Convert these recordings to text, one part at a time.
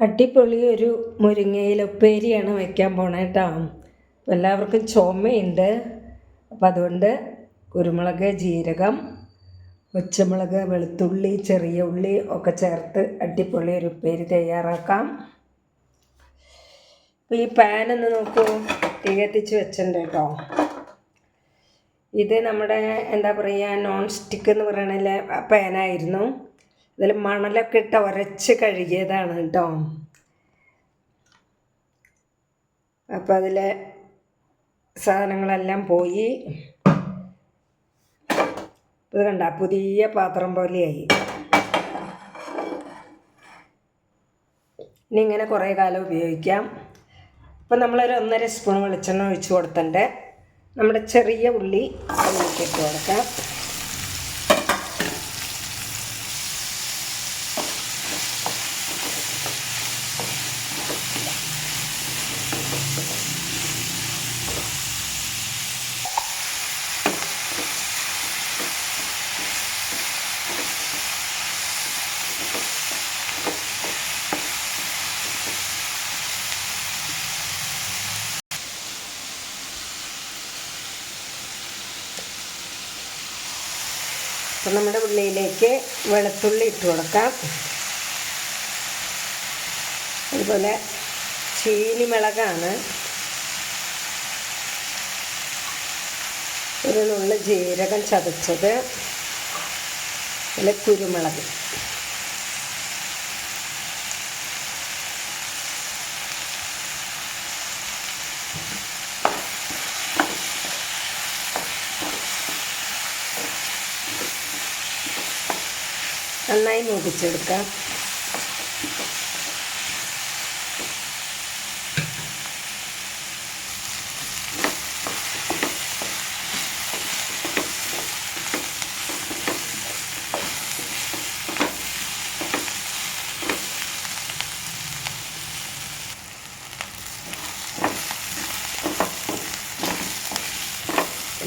അടിപൊളി ഒരു മുരിങ്ങയില ഉപ്പേരിയാണ് വയ്ക്കാൻ പോണേ കേട്ടോ എല്ലാവർക്കും ചുമയുണ്ട്. അപ്പം അതുകൊണ്ട് കുരുമുളക് ജീരകം പച്ചമുളക് വെളുത്തുള്ളി ചെറിയ ഉള്ളി ഒക്കെ ചേർത്ത് അടിപൊളി ഒരു ഉപ്പേരി തയ്യാറാക്കാം. അപ്പോൾ ഈ പാൻ ഒന്ന് നോക്കൂ. തീ കത്തിച്ച് വെച്ചിട്ടുണ്ട് കേട്ടോ ഇത് നമ്മുടെ എന്താ പറയുക നോൺ സ്റ്റിക്ക് എന്ന് പറയണ പാനായിരുന്നു ഇതിൽ മണലൊക്കെ ഇട്ട് ഉരച്ച് കഴുകിയതാണ് കേട്ടോ. അപ്പോൾ അതിലെ സാധനങ്ങളെല്ലാം പോയി. ഇത് കണ്ട പുതിയ പാത്രം പോലെയായി. ഇനി ഇങ്ങനെ കുറേ കാലം ഉപയോഗിക്കാം. ഇപ്പം നമ്മളൊരു ഒന്നര സ്പൂൺ വെളിച്ചെണ്ണ ഒഴിച്ച് കൊടുത്തിട്ടുണ്ട്. നമ്മുടെ ചെറിയ ഉള്ളി അതിലേക്ക് ഇട്ട് കൊടുക്കാം. അപ്പം നമ്മുടെ ഉള്ളിയിലേക്ക് വെളുത്തുള്ളി ഇട്ട് കൊടുക്കാം. അതുപോലെ ചീനി മിളകാണ് ഒരു നുള്ളു ജീരകം ചതച്ചത്. അതിൽ കുരുമുളക്. നന്നായി മൂപ്പിച്ചെടുക്കാം.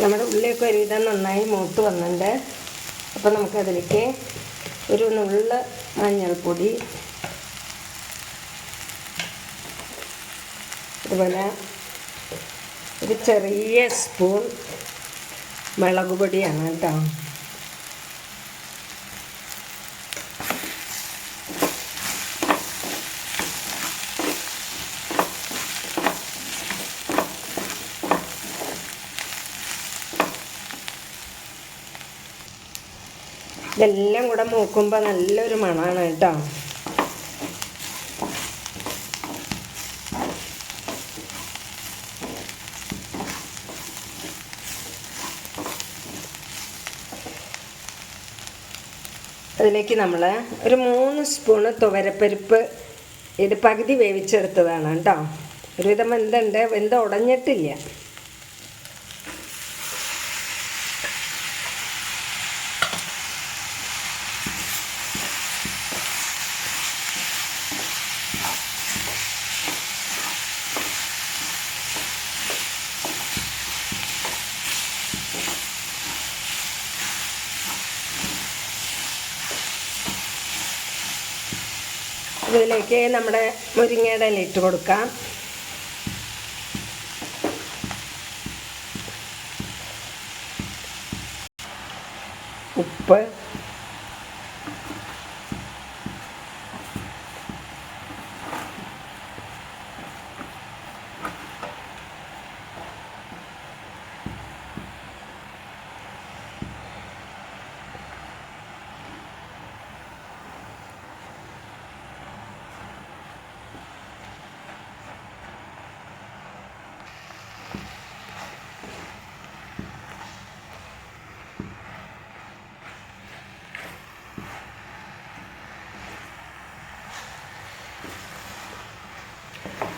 നമ്മുടെ ഉള്ളിയൊക്കെ ഒരുവിധം നന്നായി മൂത്ത് വന്നിട്ടുണ്ട്. അപ്പോൾ നമുക്കതിലേക്ക് ഒരു നുള്ള മഞ്ഞൾപ്പൊടി അതുപോലെ ഒരു ചെറിയ സ്പൂൺ മുളക് പൊടിയാണ് കേട്ടോ. ഇതെല്ലാം കൂടെ മൂക്കുമ്പോൾ നല്ലൊരു മണമാണ് കേട്ടോ. അതിലേക്ക് നമ്മൾ ഒരു മൂന്ന് സ്പൂണ് തുവരപ്പരിപ്പ് ഇത് പകുതി വേവിച്ചെടുത്തതാണ് കേട്ടോ. ഒരുവിധം വെന്തുണ്ട് വെന്ത് ഉടഞ്ഞിട്ടില്ല. ഇതിലേക്ക് നമ്മുടെ മുരിങ്ങയുടെ ഇല ഇട്ട് കൊടുക്കാം. ഉപ്പ്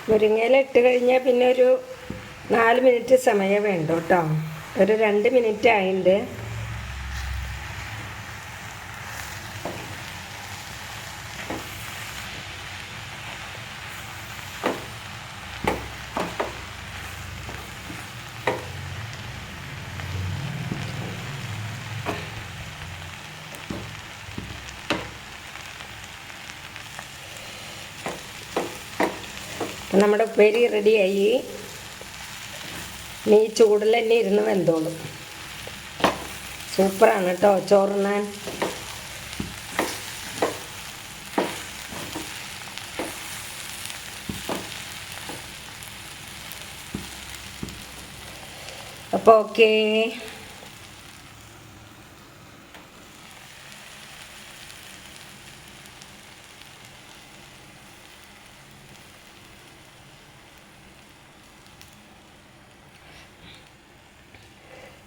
മുരിങ്ങയില ഇട്ട് കഴിഞ്ഞാൽ പിന്നെ ഒരു നാല് മിനിറ്റ് സമയം വേണ്ട കേട്ടോ. ഒരു രണ്ട് മിനിറ്റ് ആയിട്ടുണ്ട് അപ്പം നമ്മുടെ ഉപ്പേരി റെഡിയായി. നീ ചൂടിൽ തന്നെ ഇരുന്ന് വെന്തോളും. സൂപ്പറാണ് കേട്ടോ ചോറുണ്ണാൻ. അപ്പോൾ ഓക്കേ.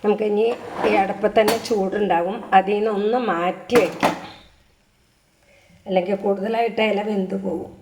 നമുക്കിനി ഈ അടുപ്പ് തന്നെ ചൂടുണ്ടാകും. അതിൽ നിന്നൊന്ന് മാറ്റി വയ്ക്കാം. അല്ലെങ്കിൽ കൂടുതലായിട്ട് ഇല വെന്ത് പോകും.